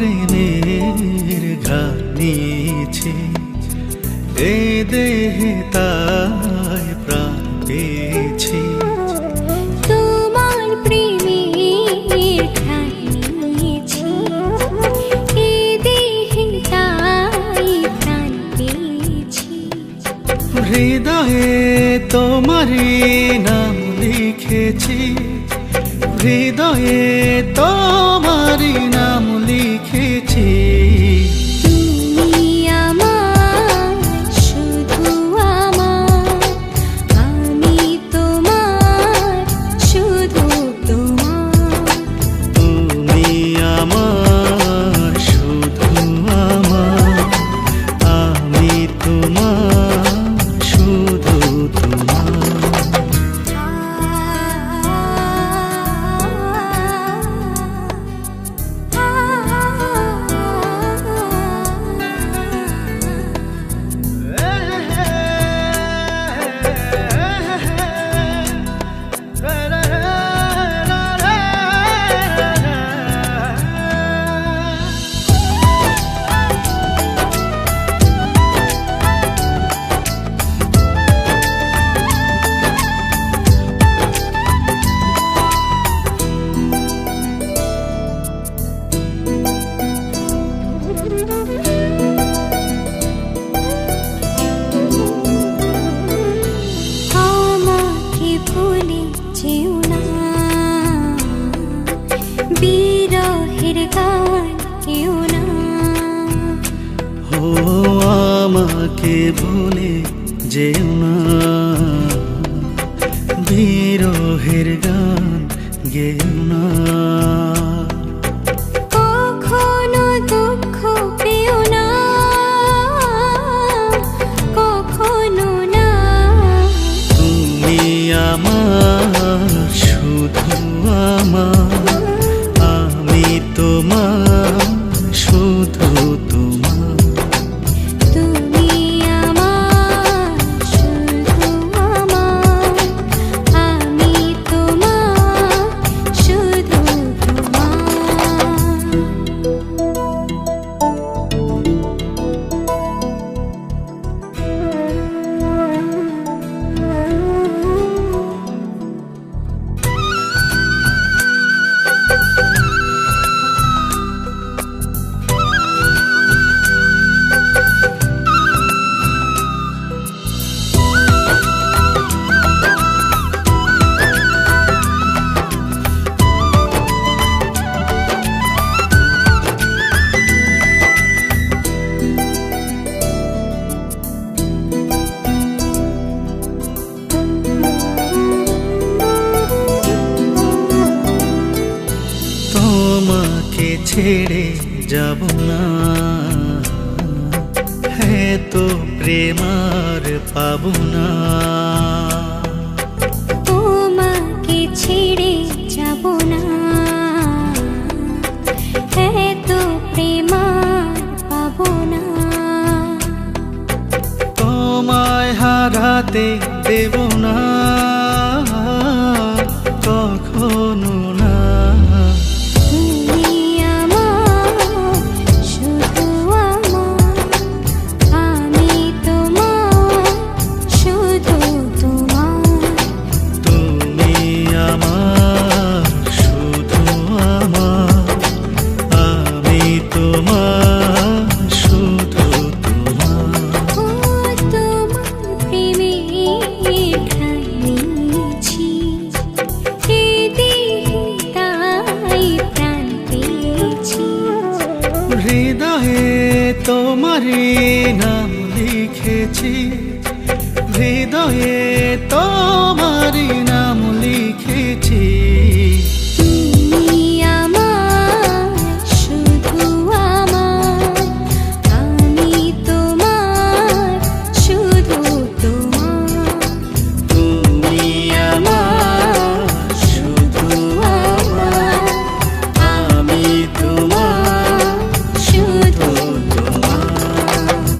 প্রেমের ঘানিয়েছে এ দেহে তাই প্রাণ পেয়েছে। তোমার হৃদয়ে তোমারই নাম লিখেছি। হৃদয়ে তোমার নাম লিখে আমাকে ভুলে যেও না। বিরহের গান গেও না। ছেড়ে যাব না। হ্যাঁ তো প্রেমার পাব না। তোমাকে ছেড়ে যাব না? এত প্রেম আর পাবো না। তোমায় হারাতে দেব না। তোমারই নাম লিখেছি। হৃদয়ে তোমারই নাম লিখেছি।